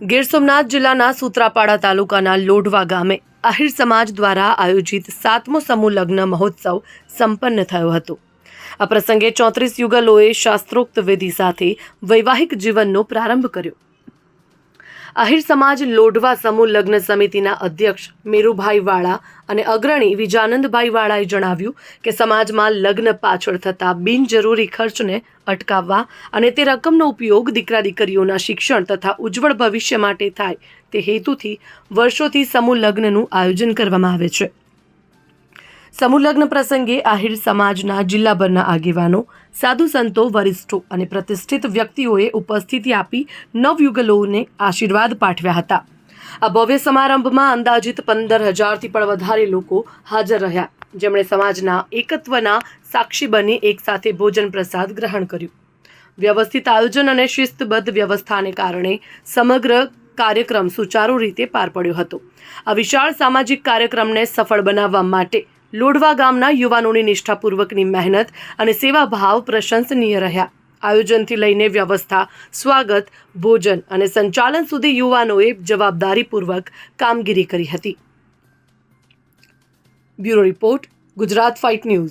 ગીર સોમનાથ જિલ્લાના સૂત્રાપાડા તાલુકાના લોઢવા ગામે આહિર સમાજ દ્વારા આયોજિત સાતમો સમૂહ લગ્ન મહોત્સવ સંપન્ન થયો હતો. આ પ્રસંગે ચોત્રીસ યુગલોએ શાસ્ત્રોક્ત વિધિ સાથે વૈવાહિક જીવનનો પ્રારંભ કર્યો. આહિર સમાજ લોઢવા સમૂહ લગ્ન સમિતિના અધ્યક્ષ મેરુભાઈ વાળા અને અગ્રણી વિજાનંદભાઈ વાળાએ જણાવ્યું કે સમાજમાં લગ્ન પાછળ થતા બિનજરૂરી ખર્ચને અટકાવવા અને તે રકમનો ઉપયોગ દીકરા દીકરીઓના શિક્ષણ તથા ઉજ્જવળ ભવિષ્ય માટે થાય તે હેતુથી વર્ષોથી સમૂહ લગ્નનું આયોજન કરવામાં આવે છે. સમૂહ લગ્ન પ્રસંગે આહિર સમાજના જિલ્લાભરના આગેવાનો, સાધુ સંતો, વરિષ્ઠો અને પ્રતિષ્ઠિત વ્યક્તિઓએ ઉપસ્થિતિ આપી નવયુગલોને આશીર્વાદ પાઠવ્યા હતા. આ ભવ્ય સમારંભમાં અંદાજિત પંદર હજારથી પણ વધારે લોકો હાજર રહ્યા. જેમણે સમાજના એકત્વના સાક્ષી બની એકસાથે ભોજન પ્રસાદ ગ્રહણ કર્યું. વ્યવસ્થિત આયોજન અને શિસ્તબદ્ધ વ્યવસ્થાને કારણે સમગ્ર કાર્યક્રમ સુચારુ રીતે પાર પડ્યો હતો. આ વિશાળ સામાજિક કાર્યક્રમને સફળ બનાવવા માટે લોઢવા ગામના યુવાનોની નિષ્ઠાપૂર્વકની મહેનત અને સેવાભાવ પ્રશંસનીય રહ્યા. આયોજનથી લઈને વ્યવસ્થા, સ્વાગત, ભોજન અને સંચાલન સુધી યુવાનોએ જવાબદારીપૂર્વક કામગીરી કરી હતી. Bureau report, Gujarat fight news.